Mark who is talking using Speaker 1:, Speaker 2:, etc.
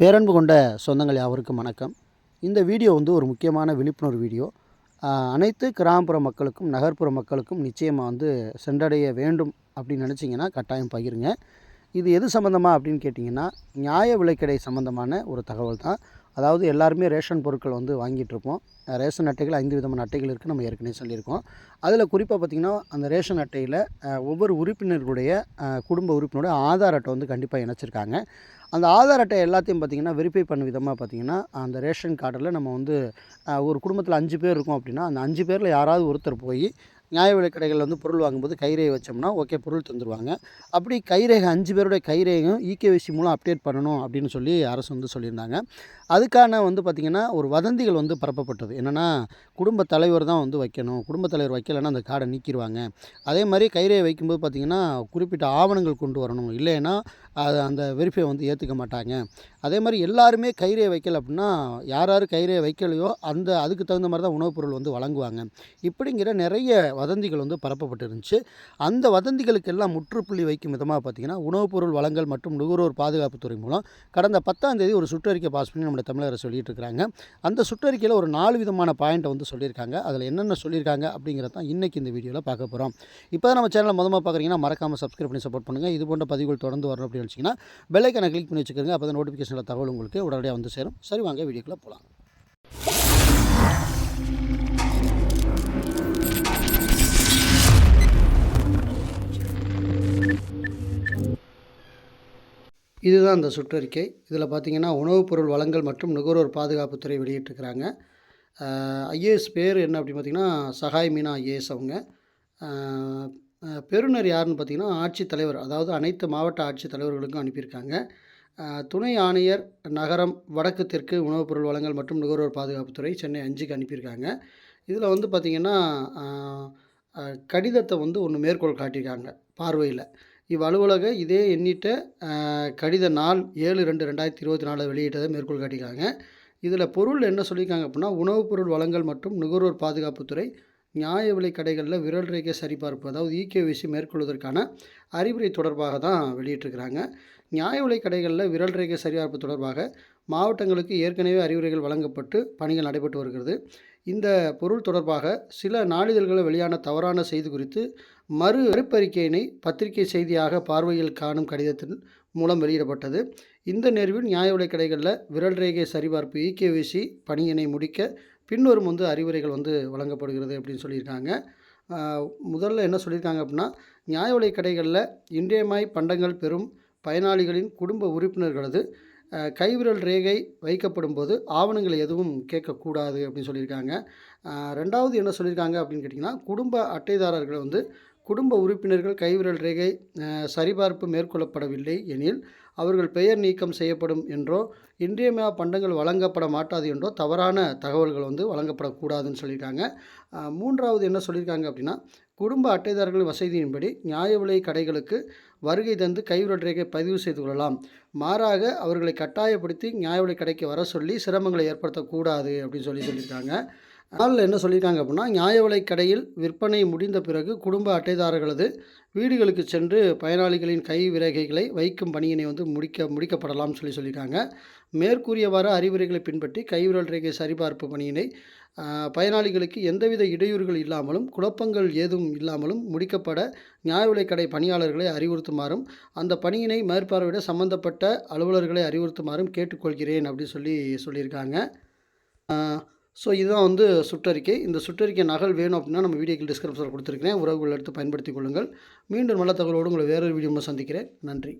Speaker 1: பேரன்பு கொண்ட சொந்தங்கள் யாவருக்கும் வணக்கம். இந்த வீடியோ வந்து ஒரு முக்கியமான விழிப்புணர்வு வீடியோ. அனைத்து கிராமப்புற மக்களுக்கும் நகர்ப்புற மக்களுக்கும் நிச்சயமாக வந்து சென்றடைய வேண்டும் அப்படின்னு நினச்சிங்கன்னா கட்டாயம் பகிருங்க. இது எது சம்மந்தமாக அப்படின்னு கேட்டிங்கன்னா நியாய விலைக்கடை சம்மந்தமான ஒரு தகவல் தான். அதாவது எல்லாருமே ரேஷன் பொருட்கள் வந்து வாங்கிட்டுருப்போம் ரேஷன் அட்டைகள் ஐந்து விதமான அட்டைகள் இருக்குது நம்ம ஏற்கனவே சொல்லியிருக்கோம். அதில் குறிப்பாக பார்த்திங்கன்னா அந்த ரேஷன் அட்டையில் ஒவ்வொரு உறுப்பினர்களுடைய குடும்ப உறுப்பினருடைய ஆதார் அட்டை வந்து கண்டிப்பாக இணைச்சிருக்காங்க. அந்த ஆதார் அட்டை எல்லாத்தையும் பார்த்திங்கன்னா வெரிஃபை பண்ண விதமாக பார்த்திங்கன்னா அந்த ரேஷன் கார்டில் நம்ம வந்து ஒரு குடும்பத்தில் அஞ்சு பேர் இருக்கோம் அப்படின்னா அந்த அஞ்சு பேரில் யாராவது ஒருத்தர் போய் நியாய விலைக்கடைகளில் வந்து பொருள் வாங்கும்போது கைரேகை வச்சோம்னா ஓகே பொருள் தந்துடுவாங்க அப்படி கைரேகை அஞ்சு பேருடைய கைரேகையும் இகேவிசி மூலம் அப்டேட் பண்ணணும் அப்படின்னு சொல்லி அரசு வந்து சொல்லியிருந்தாங்க. அதுக்கான வந்து பார்த்திங்கன்னா ஒரு வதந்திகள் வந்து பரப்பப்பட்டது. என்னென்னா குடும்ப தலைவர் தான் வந்து வைக்கணும். குடும்ப தலைவர் வைக்கலைன்னா அந்த கார்டை நீக்கிடுவாங்க அதே மாதிரி கைரேகை வைக்கும்போது பார்த்திங்கன்னா குறிப்பிட்ட ஆவணங்கள் கொண்டு வரணும். இல்லைன்னா அது அந்த வெரிஃபை வந்து ஏற்றுக்க மாட்டாங்க. அதே மாதிரி எல்லாருமே கைரையை வைக்கல அப்படின்னா யார் யார் கைரையை வைக்கலையோ அந்த அதுக்கு தகுந்த மாதிரி தான் உணவுப் பொருள் வந்து வழங்குவாங்க. இப்படிங்கிற நிறைய வதந்திகள் வந்து பரப்பப்பட்டு இருந்துச்சு அந்த வதந்திகளுக்கெல்லாம் முற்றுப்புள்ளி வைக்கும் விதமாக பார்த்திங்கன்னா உணவுப் பொருள் வளங்கள் மற்றும் நுகர்வோர் பாதுகாப்புத்துறை மூலம் கடந்த பத்தாம் தேதி ஒரு சுற்றறிக்கை பாஸ் பண்ணி நம்முடைய தமிழரை சொல்லிட்டு இருக்காங்க அந்த சுற்றறிக்கையில் ஒரு நாலு விதமான பாயிண்ட்டை வந்து சொல்லியிருக்காங்க. அதில் என்னென்ன சொல்லியிருக்காங்க அப்படிங்கிறத தான் இன்றைக்கி இந்த வீடியோவில் பார்க்க போகிறோம் இப்போ தான் நம்ம சேனலை மொதமாக பார்க்குறீங்கன்னா மறக்காமல் சப்ஸ்கிரைப் பண்ணி சப்போர்ட் பண்ணுங்கள் இது போன்ற பதிவுகள் தொடர்ந்து வரணும் அப்படின்னு வச்சிங்கன்னா பெல்லைக்கனை கிளிக் பண்ணி வச்சுக்கோங்க. அப்போ தான் நோட்டிஃபிகேஷனில் தகவல் உங்களுக்கு உடனடியாக வந்து சேரும். சரி வாங்க வீடியோக்குள்ளே போகலாம். இதுதான் அந்த சுற்றறிக்கை. இதில் பார்த்திங்கன்னா உணவுப் பொருள் வளங்கள் மற்றும் நுகர்வோர் பாதுகாப்புத்துறை வெளியிட்டிருக்கிறாங்க. ஐஏஎஸ் பேர் என்ன அப்படின்னு பார்த்தீங்கன்னா சகாய் மீனா ஐஏஎஸ் அவங்க. பெறுநர் யாருன்னு பார்த்தீங்கன்னா ஆட்சித்தலைவர் அதாவது அனைத்து மாவட்ட ஆட்சித்தலைவர்களுக்கும் அனுப்பியிருக்காங்க. துணை ஆணையர் நகரம் வடக்கு தெற்கு உணவுப் பொருள் வளங்கள் மற்றும் நுகர்வோர் பாதுகாப்புத்துறை சென்னை அஞ்சுக்கு அனுப்பியிருக்காங்க. இதில் வந்து பார்த்திங்கன்னா கடிதத்தை வந்து ஒன்று மேற்கோள் காட்டியிருக்காங்க பார்வையில். இவ்வலுவலக இதே எண்ணிட்ட கடித நாள் ஏழு ரெண்டு ரெண்டாயிரத்தி இருபத்தி நாலில் வெளியிட்டதை மேற்கோள் காட்டிக்கிறாங்க இதில் பொருள் என்ன சொல்லியிருக்காங்க அப்படின்னா உணவுப் பொருள் வளங்கள் மற்றும் நுகர்வோர் பாதுகாப்புத்துறை நியாய விலை கடைகளில் விரல் ரேகை சரிபார்ப்பு அதாவது இகேவிசி மேற்கொள்வதற்கான அறிவுரை தொடர்பாக தான் வெளியிட்டிருக்கிறாங்க. நியாய விலை கடைகளில் விரல் ரேகை சரிபார்ப்பு தொடர்பாக மாவட்டங்களுக்கு ஏற்கனவே அறிவுரைகள் வழங்கப்பட்டு பணிகள் நடைபெற்று வருகிறது. இந்த பொருள் தொடர்பாக சில நாளிதழ்களில் வெளியான தவறான செய்தி குறித்து மறு மறுப்பறிக்கையினை பத்திரிகை செய்தியாக பார்வையில் காணும் கடிதத்தின் மூலம் வெளியிடப்பட்டது. இந்த நேர்வில் நியாய விலைக் கடைகளில் விரல் ரேகை சரிபார்ப்பு இகேவிசி பணியினை முடிக்க பின்வரும் வந்து அறிவுரைகள் வந்து வழங்கப்படுகிறது அப்படின்னு சொல்லியிருக்காங்க. முதல்ல என்ன சொல்லியிருக்காங்க அப்படின்னா நியாய விலைக் கடைகளில் இன்றியமாய் பண்டங்கள் பெறும் பயனாளிகளின் குடும்ப உறுப்பினர்களது கைவிரல் ரேகை வைக்கப்படும் போது ஆவணங்கள் எதுவும் கேட்கக்கூடாது அப்படின்னு சொல்லியிருக்காங்க. ரெண்டாவது என்ன சொல்லியிருக்காங்க அப்படின்னு கேட்டிங்கன்னா குடும்ப அட்டைதாரர்கள் வந்து குடும்ப உறுப்பினர்கள் கைவிரல் ரேகை சரிபார்ப்பு மேற்கொள்ளப்படவில்லை எனில் அவர்கள் பெயர் நீக்கம் செய்யப்படும் என்றோ இன்றியமையா பண்டங்கள் வழங்கப்பட மாட்டாது என்றோ தவறான தகவல்கள் வந்து வழங்கப்படக்கூடாதுன்னு சொல்லியிருக்காங்க. மூன்றாவது என்ன சொல்லியிருக்காங்க அப்படின்னா குடும்ப அட்டைதாரர்கள் வசதியின்படி நியாய விலை கடைகளுக்கு வருகை தந்து கைவிரல் ரேகை பதிவு செய்து கொள்ளலாம். மாறாக அவர்களை கட்டாயப்படுத்தி நியாய விலை கடைக்கு வர சொல்லி சிரமங்களை ஏற்படுத்தக்கூடாது அப்படின்னு சொல்லி சொல்லியிருக்காங்க. அதில் என்ன சொல்லியிருக்காங்க அப்படின்னா நியாய விலை கடையில் விற்பனை முடிந்த பிறகு குடும்ப அட்டைதாரர்களது வீடுகளுக்கு சென்று பயனாளிகளின் கை விரகைகளை வைக்கும் பணியினை வந்து முடிக்க முடிக்கப்படலாம்னு சொல்லி சொல்லியிருக்காங்க. மேற்கூறியவாறு அறிவுரைகளை பின்பற்றி கைவிரல் ரேகை சரிபார்ப்பு பணியினை பயனாளிகளுக்கு எந்தவித இடையூறுகள் இல்லாமலும் குழப்பங்கள் ஏதும் இல்லாமலும் முடிக்கப்பட நியாய விலைக் கடை பணியாளர்களை அறிவுறுத்துமாறும் அந்த பணியினை மேற்பார்வையிட சம்பந்தப்பட்ட அலுவலர்களை அறிவுறுத்துமாறும் கேட்டுக்கொள்கிறேன் அப்படின்னு சொல்லி சொல்லியிருக்காங்க. ஸோ இதுதான் வந்து சுற்றறிக்கை. இந்த சுற்றறிக்கை நகல் வேணும் அப்படின்னா நம்ம வீடியோக்கு டிஸ்கிரிப்ஷனில் கொடுத்துருக்கிறேன். உறவுகள் எடுத்து பயன்படுத்தி கொள்ளுங்கள். மீண்டும் நல்ல தகவலோடு உங்களை வேறொரு வீடியோ சந்திக்கிறேன். நன்றி.